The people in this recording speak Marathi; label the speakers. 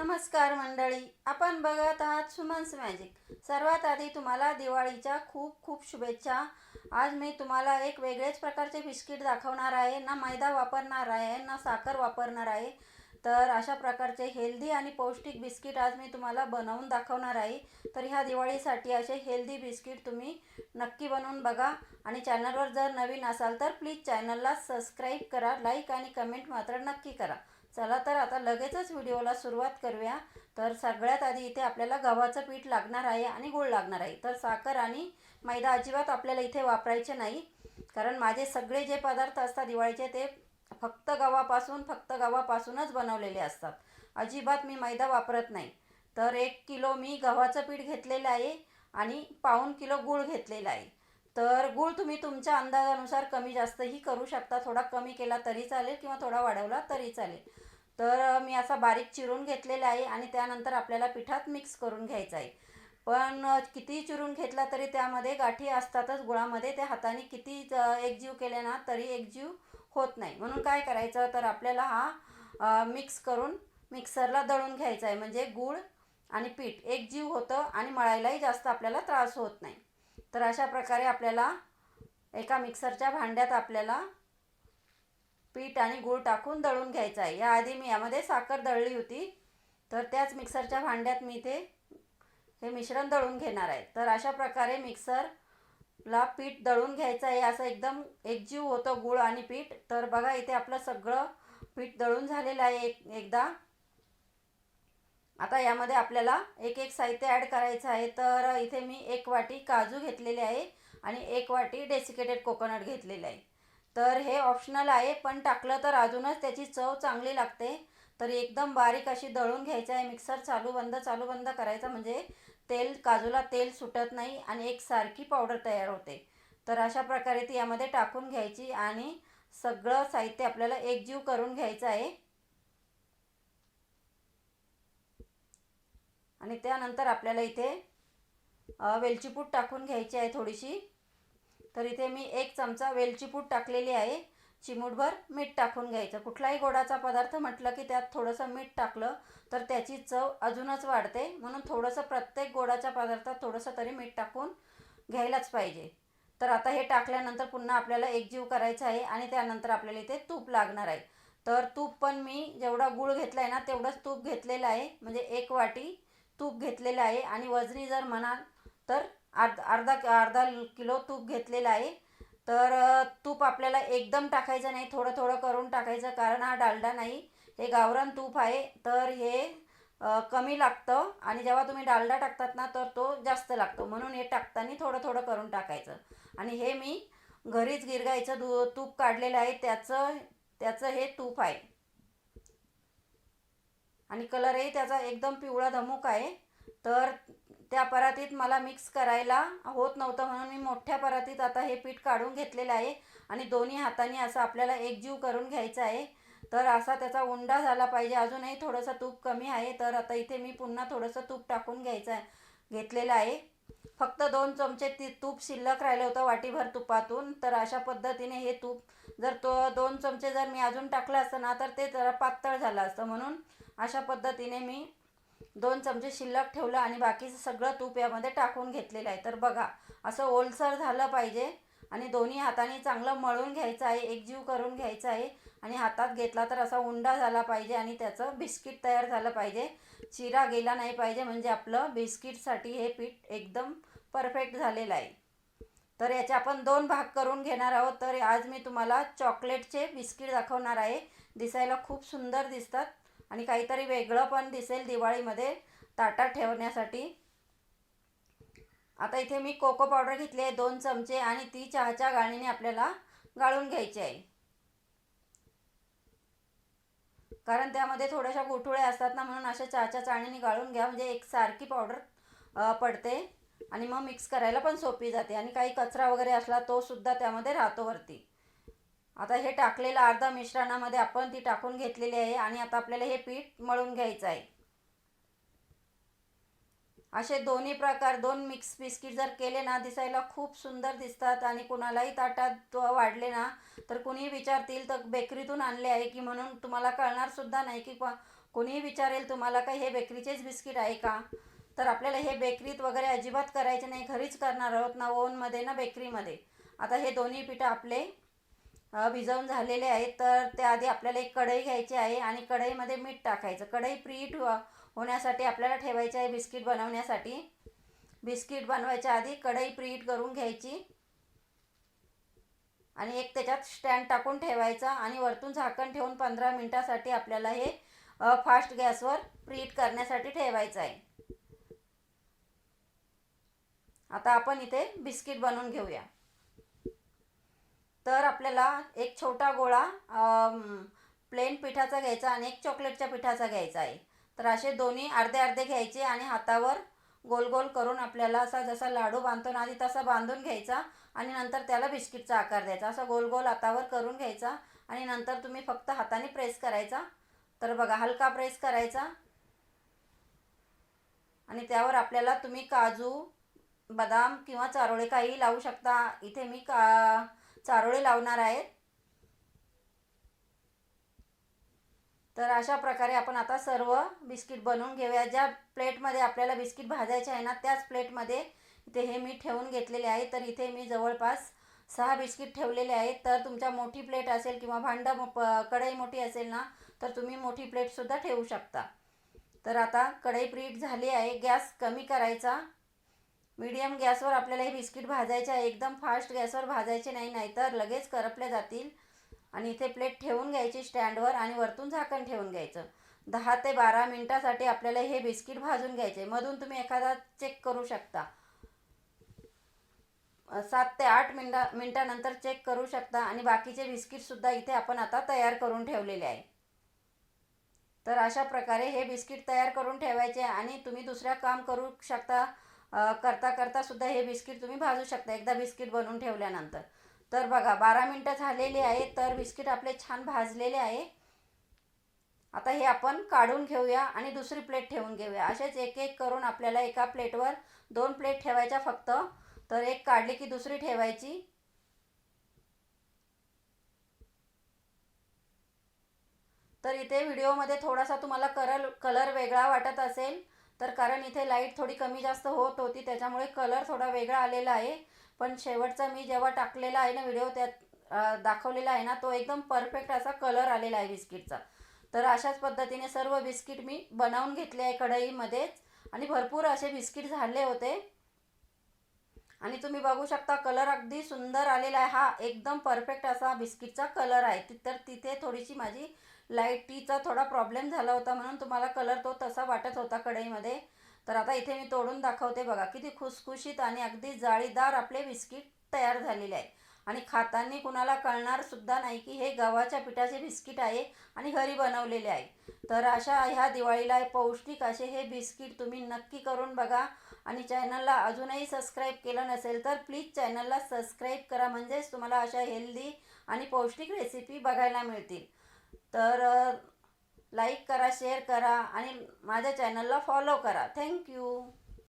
Speaker 1: नमस्कार मंडळी आपण बघत आहात सुमन्स मॅजिक. सर्वात आधी तुम्हाला दिवाळीच्या खूप खूप शुभेच्छा. आज मी तुम्हाला एक वेगळेच प्रकारचे बिस्किट दाखवणार आहे. ना मैदा वापरणार आहे ना साखर वापरणार आहे. तर अशा प्रकारचे हेल्दी आणि पौष्टिक बिस्किट आज मी तुम्हाला बनवून दाखवणार आहे. तर ह्या दिवाळीसाठी असे हेल्दी बिस्किट तुम्ही नक्की बनवून बघा. आणि चॅनलवर जर नवीन असाल तर प्लीज चॅनलला सबस्क्राईब करा लाईक आणि कमेंट मात्र नक्की करा. चला तर आता लगेचच व्हिडिओला सुरुवात करूया. तर सगळ्यात आधी इथे आपल्याला गव्हाचं पीठ लागणार आहे आणि गूळ लागणार आहे. तर साखर आणि मैदा अजिबात आपल्याला इथे वापरायचे नाही. कारण माझे सगळे जे पदार्थ असतात दिवाळीचे ते फक्त गव्हापासून फक्त गव्हापासूनच बनवलेले असतात. अजिबात मी मैदा वापरत नाही. तर एक किलो मी गव्हाचं पीठ घेतलेलं आहे आणि पाऊण किलो गूळ घेतलेला आहे. तर गूळ तुम्ही तुमच्या अंदाजानुसार कमी जास्तही करू शकता. थोडा कमी केला तरी चालेल किंवा थोडा वाढवला तरी चालेल. तर मी असा बारीक चिरून घेतलेला आहे आणि त्यानंतर आपल्याला पिठात मिक्स करून घ्यायचं आहे. पण किती चिरून घेतला तरी त्यामध्ये गाठी असतातच गुळामध्ये त्या हाताने किती एकजीव केले ना तरी एकजीव होत नाही. म्हणून काय करायचं तर आपल्याला हा मिक्स करून मिक्सरला दळून घ्यायचा आहे. म्हणजे गूळ आणि पीठ एकजीव होतं आणि मळायलाही जास्त आपल्याला त्रास होत नाही. तर अशा प्रकारे आपल्याला एका मिक्सरच्या भांड्यात आपल्याला पीठ आणि गूळ टाकून दळून घ्यायचं आहे. याआधी मी यामध्ये साखर दळली होती. तर त्याच मिक्सरच्या भांड्यात मी ते हे मिश्रण दळून घेणार आहे. तर अशा प्रकारे मिक्सरला पीठ दळून घ्यायचं आहे. असं एकदम एकजीव होतं गूळ आणि पीठ. तर बघा इथे आपलं सगळं पीठ दळून झालेलं आहे एक एकदा. आता यामध्ये आपल्याला एक एक साहित्य ॲड करायचं आहे. तर इथे मी एक वाटी काजू घेतलेले आहे आणि एक वाटी डेसिकेटेड कोकोनट घेतलेलं आहे. तर हे ऑप्शनल आहे पण टाकलं तर अजूनच त्याची चव चांगली लागते. तर एकदम बारीक अशी दळून घ्यायचं आहे मिक्सर चालू बंद चालू बंद करायचा म्हणजे तेल काजूला तेल सुटत नाही आणि एक सारखी पावडर तयार होते. तर अशा प्रकारे ती यामध्ये टाकून घ्यायची आणि सगळं साहित्य आपल्याला एकजीव करून घ्यायचं आहे. आणि त्यानंतर आपल्याला इथे वेलचीपूट टाकून घ्यायची आहे थोडीशी. तर इथे मी एक चमचा वेलची पूड टाकलेली आहे. चिमूटभर मीठ टाकून घ्यायचं. कुठलाही गोडाचा पदार्थ म्हटलं की त्यात थोडंसं मीठ टाकलं तर त्याची चव अजूनच वाढते. म्हणून थोडंसं प्रत्येक गोडाच्या पदार्थात थोडंसं तरी मीठ टाकून घ्यायलाच पाहिजे. तर आता हे टाकल्यानंतर पुन्हा आपल्याला एकजीव करायचं आहे आणि त्यानंतर आपल्याला इथे तूप लागणार आहे. तर तूप पण मी जेवढा गूळ घेतला आहे ना तेवढंच तूप घेतलेलं आहे. म्हणजे एक वाटी तूप घेतलेलं आहे. आणि वजनी जर म्हणाल तर अर्ध अर्धा अर्धा किलो तूप घेतलेलं आहे. तर तूप आपल्याला एकदम टाकायचं नाही थोडं थोडं करून टाकायचं कारण हा डालडा नाही. हे गावरान तूप आहे. तर हे कमी लागतं आणि जेव्हा तुम्ही डालडा टाकतात ना तर तो जास्त लागतो. म्हणून हे टाकताना थोडं थोडं करून टाकायचं. आणि हे मी घरीच गिरगाईचं दू तूप काढलेलं आहे. त्याचं त्याचं हे तूप आहे. आणि कलरही त्याचा एकदम पिवळा धमुक आहे. तर त्या परातीत मला मिक्स करायला होत नव्हतं म्हणून मी मोठ्या परातीत आता हे पीठ काढून घेतलेलं आहे आणि दोन्ही हाताने असं आपल्याला एकजीव करून घ्यायचं आहे. तर असा त्याचा उंडा झाला पाहिजे. अजूनही थोडंसं तूप कमी आहे. तर आता इथे मी पुन्हा थोडंसं तूप टाकून घ्यायचं आहे. घेतलेलं आहे. फक्त दोन चमचे ती तूप शिल्लक राहिलं होतं वाटीभर तुपातून. तर अशा पद्धतीने हे तूप जर तो दोन चमचे जर मी अजून टाकलं असतं ना तर ते जरा पातळ झालं असतं म्हणून अशा पद्धतीने मी दोन चमचे शिल्लक ठेवलं आणि बाकीचं सगळं तूप यामध्ये टाकून घेतलेलं आहे. तर बघा असं ओलसर झालं पाहिजे आणि दोन्ही हाताने चांगलं मळून घ्यायचं आहे एकजीव करून घ्यायचं आहे आणि हातात घेतला तर असा उंडा झाला पाहिजे आणि त्याचं बिस्किट तयार झालं पाहिजे. चिरा गेला नाही पाहिजे म्हणजे आपलं बिस्किटसाठी हे पीठ एकदम परफेक्ट झालेलं आहे. तर याचे आपण दोन भाग करून घेणार आहोत. तर आज मी तुम्हाला चॉकलेटचे बिस्किट दाखवणार आहे. दिसायला खूप सुंदर दिसतात. आणि काहीतरी वेगळं पण दिसेल दिवाळीमध्ये ताटात ठेवण्यासाठी. आता इथे मी कोको पावडर घेतली आहे दोन चमचे आणि ती चहाच्या गाळणीने आपल्याला गाळून घ्यायची आहे. कारण त्यामध्ये थोड्याशा गुठुळ्या असतात ना म्हणून अशा चहाच्या चाळणीने गाळून घ्या. म्हणजे एक सारखी पावडर पडते. आणि मग मिक्स करायला पण सोपी जाते. आणि काही कचरा वगैरे असला तो सुद्धा त्यामध्ये राहतो वरती. आता हे टाकलेलं अर्धा मिश्रणामध्ये आपण ती टाकून घेतलेली आहे आणि आता आपल्याला हे पीठ मळून घ्यायचं आहे. असे दोन्ही प्रकार दोन मिक्स बिस्किट जर केले ना दिसायला खूप सुंदर दिसतात आणि कुणालाही ताटात वाढले ना तर कुणी विचारतील तर बेकरीतून आणले आहे की म्हणून तुम्हाला कळणार सुद्धा नाही की कोणीही विचारेल तुम्हाला काही हे बेकरीचेच बिस्किट आहे का? तर आपल्याला हे बेकरीत वगैरे अजिबात करायचे नाही घरीच करणार आहोत ना ओव्हनमध्ये ना बेकरीमध्ये. आता हे दोन्ही पिठं आपले भिजवून झालेले आहेत. तर त्याआधी आपल्याला एक कढई घ्यायची आहे आणि कढईमध्ये मीठ टाकायचं. कढई प्रीट होण्यासाठी आपल्याला ठेवायची आहे बिस्किट बनवण्यासाठी. बिस्किट बनवायच्या आधी कढई प्रीट करून घ्यायची. आणि एक त्याच्यात स्टँड टाकून ठेवायचा आणि वरतून झाकण ठेवून पंधरा मिनटासाठी आपल्याला हे फास्ट गॅसवर प्रीट करण्यासाठी ठेवायचं आहे. आता आपण इथे बिस्किट बनवून घेऊया. तर आपल्याला एक छोटा गोळा प्लेन पिठाचा घ्यायचा आणि एक चॉकलेटच्या पिठाचा घ्यायचा आहे. तर असे दोन्ही अर्धे अर्धे घ्यायचे आणि हातावर गोल गोल करून आपल्याला असा जसा लाडू बांधतो ना आधी तसा बांधून घ्यायचा आणि नंतर त्याला बिस्किटचा आकार द्यायचा. असा गोल गोल हातावर करून घ्यायचा आणि नंतर तुम्ही फक्त हाताने प्रेस करायचा. तर बघा हलका प्रेस करायचा. आणि त्यावर आपल्याला तुम्ही काजू बदाम किंवा चारोळे काही लावू शकता. इथे मी का चारोळे लावणार आहेत. तर अशा प्रकारे आपण आता सर्व बिस्किट बनवून घेऊया. ज्या प्लेटमध्ये आपल्याला बिस्किट भाजायचे आहे ना त्याच प्लेटमध्ये इथे हे मी ठेवून घेतलेले आहे. तर इथे मी जवळपास सहा बिस्किट ठेवलेले आहेत. तर तुमच्या मोठी प्लेट असेल किंवा भांडं कढई मोठी असेल ना तर तुम्ही मोठी प्लेटसुद्धा ठेवू शकता. तर आता कढई प्रीट झाली आहे. गॅस कमी करायचा. मीडियम गॅसवर आपल्याला हे बिस्किट भाजायचे आहे. एकदम फास्ट गॅसवर भाजायचे नाही नाहीतर लगेच करपले जातील. आणि इथे प्लेट ठेवून घ्यायची स्टँडवर आणि वरतून झाकण ठेवून घ्यायचं. दहा ते बारा मिनटासाठी आपल्याला हे बिस्किट भाजून घ्यायचे. मधून तुम्ही एखादा चेक करू शकता. सात ते आठ मिनटा मिनटानंतर चेक करू शकता. आणि बाकीचे बिस्किटसुद्धा इथे आपण आता तयार करून ठेवलेले आहे. तर अशा प्रकारे हे बिस्किट तयार करून ठेवायचे आणि तुम्ही दुसऱ्या काम करू शकता. करता करता सुद्धा हे बिस्किट तुम्ही भाजू शकता. एकदा बिस्किट बनवून ठेवल्यानंतर. तर बघा बारा मिनटं झालेली आहे तर बिस्किट आपले छान भाजलेले आहे. आता हे आपण काढून घेऊया आणि दुसरी प्लेट ठेवून घेऊया. असेच एक एक करून आपल्याला एका प्लेटवर दोन प्लेट ठेवायच्या फक्त. तर एक काढली की दुसरी ठेवायची. तर इथे व्हिडिओमध्ये थोडासा तुम्हाला करल कलर वेगळा वाटत असेल. तर कारण इथे लाइट थोडी कमी जास्त होत होती त्याच्यामुळे कलर थोडा वेगळा आलेला आहे. पण शेवटचा मी जेव्हा टाकलेला आहे ना व्हिडिओ त्यात दाखवलेला आहे ना तो एकदम परफेक्ट असा कलर आलेला आहे बिस्किटचा. तर अशाच पद्धतीने सर्व बिस्किट मी बनवून घेतले आहे कढईमध्येच. आणि भरपूर असे बिस्किट झाले होते. आणि तुम्ही बघू शकता कलर अगदी सुंदर आलेला आहे. हा एकदम परफेक्ट असा बिस्किटचा कलर आहे. तर तिथे थोडीशी माझी लाईटीचा थोडा प्रॉब्लेम झाला होता म्हणून तुम्हाला कलर तो तसा वाटत होता कढईमध्ये. तर आता इथे मी तोडून दाखवते बघा किती खुसखुशीत आणि अगदी जाळीदार आपले बिस्किट तयार झालेले आहे आणि खातांनी कुणाला कळणार सुद्धा नाही की हे गव्हाच्या पिठाचे बिस्किट आहे आणि घरी बनवलेले आहे. तर अशा ह्या दिवाळीला पौष्टिक असे हे बिस्किट तुम्ही नक्की करून बघा. आणि चॅनलला अजूनही सबस्क्राईब केलं नसेल तर प्लीज चॅनलला सबस्क्राईब करा म्हणजेच तुम्हाला अशा हेल्दी आणि पौष्टिक रेसिपी बघायला मिळतील. तर लाईक करा शेअर करा आणि माझ्या चॅनलला फॉलो करा. थँक्यू